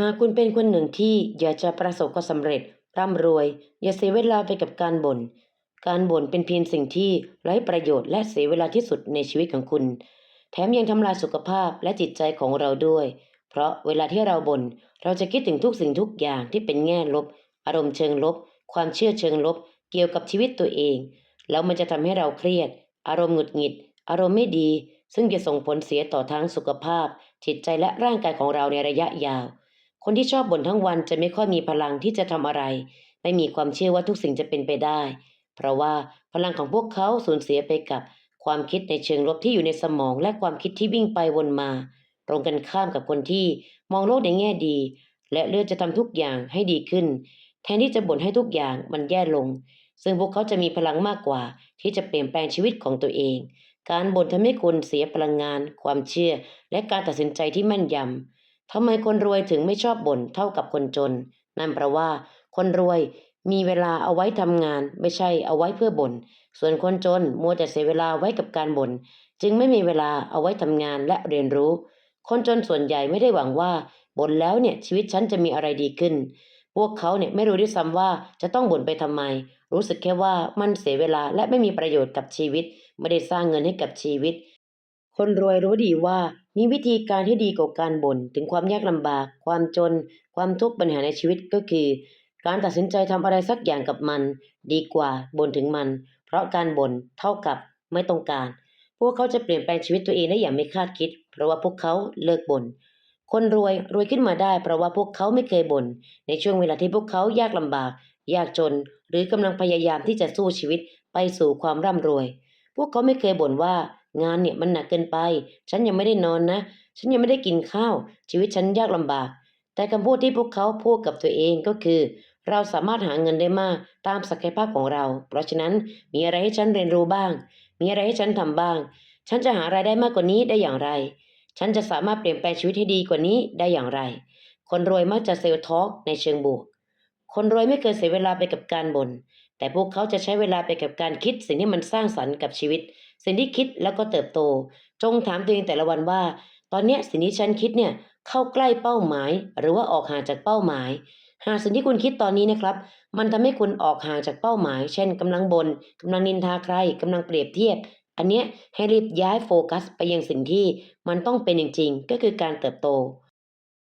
หากคุณเป็นคนหนึ่งที่อยากจะประสบความสำเร็จ ร่ำรวย อย่าเสียเวลาไปกับการบ่น การบ่นเป็นเพียงสิ่งที่ไร้ประโยชน์และเสียเวลาที่สุดในชีวิตของคุณ แถมยังทำลายสุขภาพและจิตใจของเราด้วย เพราะเวลาที่เราบ่นเราจะคิดถึงทุกสิ่งทุกอย่างที่เป็นแง่ลบ อารมณ์เชิงลบ ความเชื่อเชิงลบ เกี่ยวกับชีวิตตัวเอง แล้วมันจะทำให้เราเครียด อารมณ์หงุดหงิด อารมณ์ไม่ดี ซึ่งจะส่งผลเสียต่อทั้งสุขภาพ จิตใจและร่างกายของเราในระยะยาว คนที่ชอบบ่นทั้งวันจะไม่ค่อยมีพลังที่จะทำอะไร ไม่มีความเชื่อว่าทุกสิ่งจะเป็นไปได้ เพราะว่าพลังของพวกเขาสูญเสียไปกับความคิดในเชิงลบที่อยู่ในสมองและความคิดที่วิ่งไปวนมา ตรงกันข้ามกับคนที่มองโลกในแง่ดี และเลือกจะทำทุกอย่างให้ดีขึ้น แทนที่จะบ่นให้ทุกอย่างมันแย่ลง ซึ่งพวกเขาจะมีพลังมากกว่า ที่จะเปลี่ยนแปลงชีวิตของตัวเอง การบ่นทำให้คุณเสียพลังงาน ความเชื่อ และการตัดสินใจที่แม่นยำ ทำไมคนรวยถึงไม่ชอบบ่นเท่ากับคนจน นั่นเพราะว่า คนรวยมีเวลาเอาไว้ทำงาน ไม่ใช่เอาไว้เพื่อบ่น ส่วนคนจนมัวแต่เสียเวลาไว้กับการบ่น จึงไม่มีเวลาเอาไว้ทำงานและเรียนรู้ คนจนส่วนใหญ่ไม่ได้หวังว่าบ่นแล้วเนี่ยชีวิตฉันจะมีอะไรดีขึ้น พวกเขาเนี่ยไม่รู้ด้วยซ้ำว่าจะต้องบ่นไปทำไม รู้สึกแค่ว่ามันเสียเวลาและไม่มีประโยชน์กับชีวิต ไม่ได้สร้างเงินให้กับชีวิต คนรวยรู้ดีว่ามีวิธีการที่ดีกว่าการบ่นถึงความยากลำบาก ความจน ความทุกข์ปัญหาในชีวิตก็คือ การตัดสินใจทำอะไรสักอย่างกับมัน ดีกว่าบ่นถึงมัน เพราะการบ่นเท่ากับไม่ต้องการ พวกเขาจะเปลี่ยนแปลงชีวิตตัวเองได้อย่างไม่คาดคิด เพราะว่าพวกเขาเลิกบ่นคนรวยรวยขึ้นมาได้ เพราะว่าพวกเขาไม่เคยบ่นในช่วงเวลาที่พวกเขายากลำบาก ยากจน หรือกำลังพยายามที่จะสู้ชีวิตไปสู่ความร่ำรวย พวกเขาไม่เคยบ่นว่า งานเนี่ยมันหนักเกินไป ฉันยังไม่ได้นอนนะ ฉันยังไม่ได้กินข้าว ชีวิตฉันยากลำบาก แต่คำพูดที่พวกเขาพูดกับตัวเองก็คือ เราสามารถหาเงินได้มากตามศักยภาพของเรา เพราะฉะนั้นมีอะไรให้ฉันเรียนรู้บ้าง มีอะไรให้ฉันทำบ้าง ฉันจะหารายได้มากกว่านี้ได้อย่างไร ฉันจะสามารถเปลี่ยนแปลงชีวิตให้ดีกว่านี้ได้อย่างไร คนรวยมักจะเซลล์ทอกในเชิงบวก คนรวยไม่เคยเสียเวลาไปกับการบน่นแต่พวกเขาจะใช้เวลาไปกับการคิดสิ่งที่มันสร้างสรรค์กับชีวิต สิ่งที่คิดแล้วก็เติบโต จงถามตัวเองแต่ละวันว่า ตอนนี้สิ่งที่ฉันคิดเนี่ยเข้าใกล้เป้าหมาย หรือว่าออกห่างจากเป้าหมาย หากสิ่งที่คุณคิดตอนนี้นะครับ มันทำให้คุณออกห่างจากเป้าหมาย เช่นกำลังบน่นกำลังนินทาใครกำลังเปรียบเทียบ อันเนี้ยให้รีบย้ายโฟกัส ไปยังสิ่งที่มันต้องเป็นจริงๆ ก็คือการเติบโต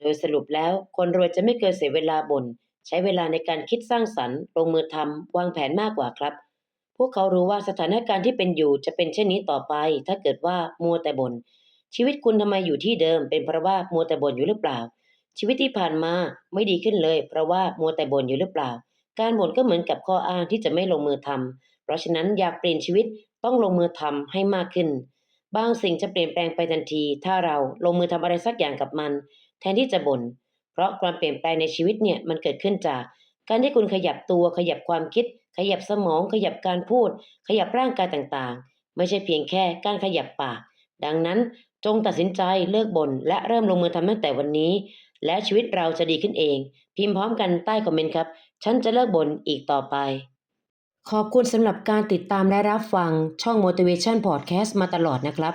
โดยสรุปแล้วคนรวยจะไม่เคยเสียเวลาบน่นใช้เวลาในการคิดสร้างสรรค์ลงมือทำวางแผนมากกว่าครับ พวกเขารู้ว่าสถานการณ์ที่เป็นอยู่จะเป็นเช่นนี้ต่อไป ถ้าเกิดว่ามัวแต่บน่นชีวิตคุณทำไมอยู่ที่เดิม เป็นเพราะว่ามัวแต่บ่นอยู่หรือเปล่า ชีวิตที่ผ่านมาไม่ดีขึ้นเลย เพราะว่ามัวแต่บ่นอยู่หรือเปล่า การบ่นก็เหมือนกับข้ออ้างที่จะไม่ลงมือทำเพราะฉะนั้นอยากเปลี่ยนชีวิตต้องลงมือทำให้มากขึ้น บางสิ่งจะเปลี่ยนแปลงไปทันที ถ้าเราลงมือทำอะไรสักอย่างกับมัน แทนที่จะบน่นเพราะความเปลี่ยนแปลงในชีวิตเนี่ยมันเกิดขึ้นจาก การที่คุณขยับตัวขยับความคิด ขยับสมอง ขยับการพูด ขยับร่างกายต่างๆ ไม่ใช่เพียงแค่การขยับปาก ดังนั้นจงตัดสินใจเลิกบ่นและเริ่มลงมือทำตั้งแต่วันนี้ และชีวิตเราจะดีขึ้นเอง พิมพ์พร้อมกันใต้คอมเมนต์ครับ ฉันจะเลิกบ่นอีกต่อไป ขอบคุณสำหรับการติดตามและรับฟังช่อง Motivation Podcast มาตลอดนะครับ